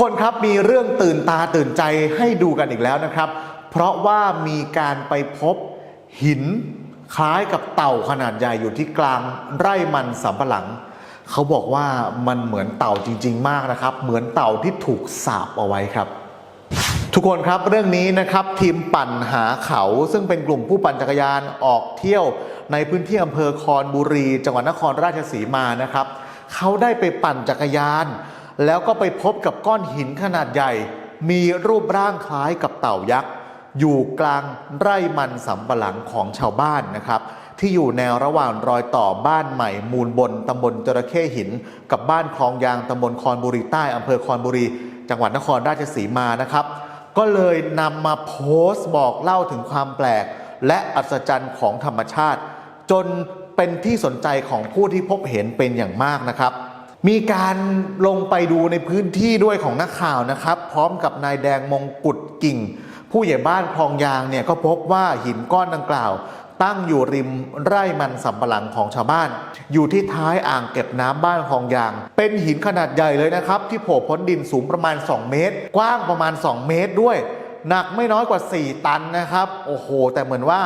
คนครับมีเรื่องตื่นตาตื่นใจให้ดูกันอีกแล้วนะครับ เพราะว่ามีการไปพบหินคล้ายกับเต่าขนาดใหญ่อยู่ที่กลางไร่มันสำปะหลัง เขาบอกว่ามันเหมือนเต่าจริง ๆ มากนะครับ เหมือนเต่าที่ถูกสาบเอาไว้ครับ ทุกคนครับเรื่องนี้นะครับทีมปั่นหาเขาซึ่งเป็นกลุ่มผู้ปั่นจักรยานออกเที่ยว ในพื้นที่อำเภอคอนบุรี จังหวัดนครราชสีมานะครับ เขาได้ไปปั่นจักรยาน แล้วก็ไปพบกับก้อนหินขนาดใหญ่ มีรูปร่างคล้ายกับเต่ายักษ์ อยู่กลางไร่มันสำปะหลังของชาวบ้านนะครับ ที่อยู่แนวระหว่างรอยต่อบ้านใหม่ มูลบนตำบลจระเข้หิน กับบ้านคลองยางตำบลคอนบุรีใต้อำเภอคอนบุรี จังหวัดนครราชสีมานะครับ ก็เลยนำมาโพสต์บอกเล่าถึงความแปลก และอัศจรรย์ของธรรมชาติ จนเป็นที่สนใจของผู้ที่พบเห็นเป็นอย่างมากนะครับ มีการลงไปดูในพื้นที่ด้วยของนักข่าวนะครับ พร้อมกับนายแดงมงกุฎกิ่ง ผู้ใหญ่บ้านคลองยางเนี่ยก็พบว่าหินก้อนดังกล่าว ตั้งอยู่ริมไร่มันสำปะหลังของชาวบ้าน อยู่ที่ท้ายอ่างเก็บน้ำบ้านคลองยาง เป็นหินขนาดใหญ่เลยนะครับ ที่โผล่พ้นดินสูงประมาณ 2 เมตร กว้างประมาณ 2 เมตรด้วยหนักไม่น้อยกว่า 4 ตันนะครับ โอ้โห แต่เหมือนว่า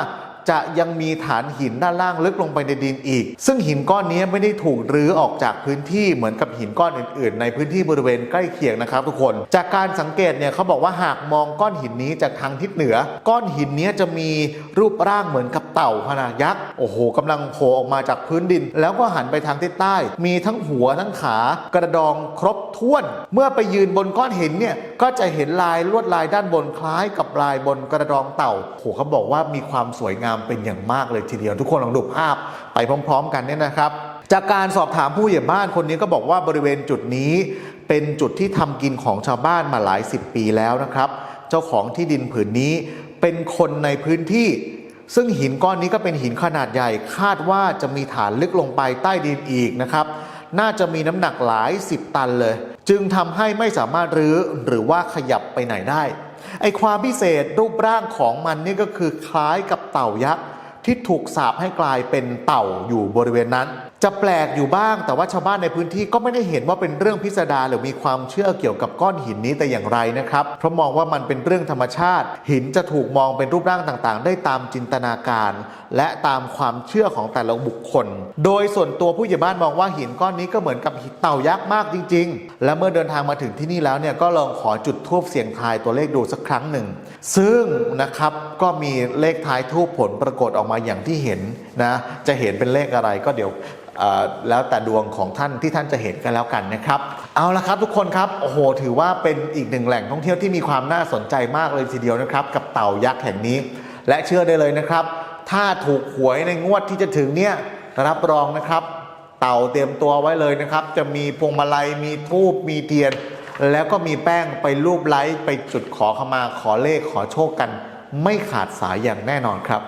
จะยังมีฐานหินด้านล่างลึกลงไปในดินอีก ซึ่งหินก้อนนี้ไม่ได้ถูกรื้อออกจากพื้นที่เหมือนกับหินก้อนอื่น ๆ ในพื้นที่บริเวณใกล้เคียงนะครับ ทุกคน จากการสังเกตเนี่ยเขาบอกว่าหากมองก้อนหินนี้จากทางทิศเหนือ ก้อนหินนี้จะมีรูปร่างเหมือนกับเต่าขนาดยักษ์ โอ้โหกำลังโผล่ออกมาจากพื้นดิน แล้วก็หันไปทางทิศใต้ มีทั้งหัวทั้งขากระดองครบถ้วน เมื่อไปยืนบนก้อนหินเนี่ยก็จะเห็นลายลวดลายด้านบนคล้ายกับลายบนกระดองเต่าโอ้โหเขาบอกว่ามีความสวยงามเป็นอย่างมากเลยทีเดียว ทุกคนลองดูภาพไปพร้อม ๆ กันเนี่ยนะครับ จากการสอบถามผู้ใหญ่บ้านคนนี้ก็บอกว่าบริเวณจุดนี้เป็นจุดที่ทำกินของชาวบ้านมาหลายสิบปีแล้วนะครับ เจ้าของที่ดินผืนนี้เป็นคนในพื้นที่ ซึ่งหินก้อนนี้ก็เป็นหินขนาดใหญ่ คาดว่าจะมีฐานลึกลงไปใต้ดินอีกนะครับ น่าจะมีน้ำหนักหลายสิบตันเลย จึงทำให้ไม่สามารถรื้อหรือว่าขยับไปไหนได้ ไอความพิเศษรูปร่างของมันนี่ก็คือคล้ายกับเต่ายักษ์ที่ถูกสาปให้กลายเป็นเต่าอยู่บริเวณนั้น จะแปลกอยู่บ้าง แต่ว่าชาวบ้านในพื้นที่ก็ไม่ได้เห็นว่าเป็นเรื่องพิสดารหรือมีความเชื่อเกี่ยวกับก้อนหินนี้แต่อย่างไรนะครับ เพราะมองว่ามันเป็นเรื่องธรรมชาติ หินจะถูกมองเป็นรูปร่างต่างๆ ได้ตามจินตนาการ และตามความเชื่อของแต่ละบุคคล โดยส่วนตัวผู้ใหญ่บ้านมองว่าหินก้อนนี้ก็เหมือนกับเต่ายักษ์มากจริง ๆ และเมื่อเดินทางมาถึงที่นี่แล้วเนี่ยก็ลองขอจุดทูบเสียงทายตัวเลขดูสักครั้งหนึ่ง ซึ่งนะครับก็มีเลขท้ายทูบผลปรากฏออกมาอย่างที่เห็นนะ จะเห็นเป็นเลขอะไรก็เดี๋ยวแล้วแต่ดวงของท่านที่ท่านจะเห็นกันแล้วกันนะครับ เอาละครับทุกคนครับโอ้โหถือว่าเป็นอีกหนึ่งแหล่งท่องเที่ยวที่มีความน่าสนใจมากเลยทีเดียวนะครับ กับเต่ายักษ์แห่งนี้ และเชื่อได้เลยนะครับ ถ้าถูกหวยในงวดที่จะถึงเนี่ยรับรองนะครับ เต่าเตรียมตัวไว้เลยนะครับ จะมีพวงมาลัยมีทูบมีเทียน แล้วก็มีแป้งไปรูปไล้ไปจุดขอขมาขอเลขขอโชคกัน ไม่ขาดสายอย่างแน่นอนครับ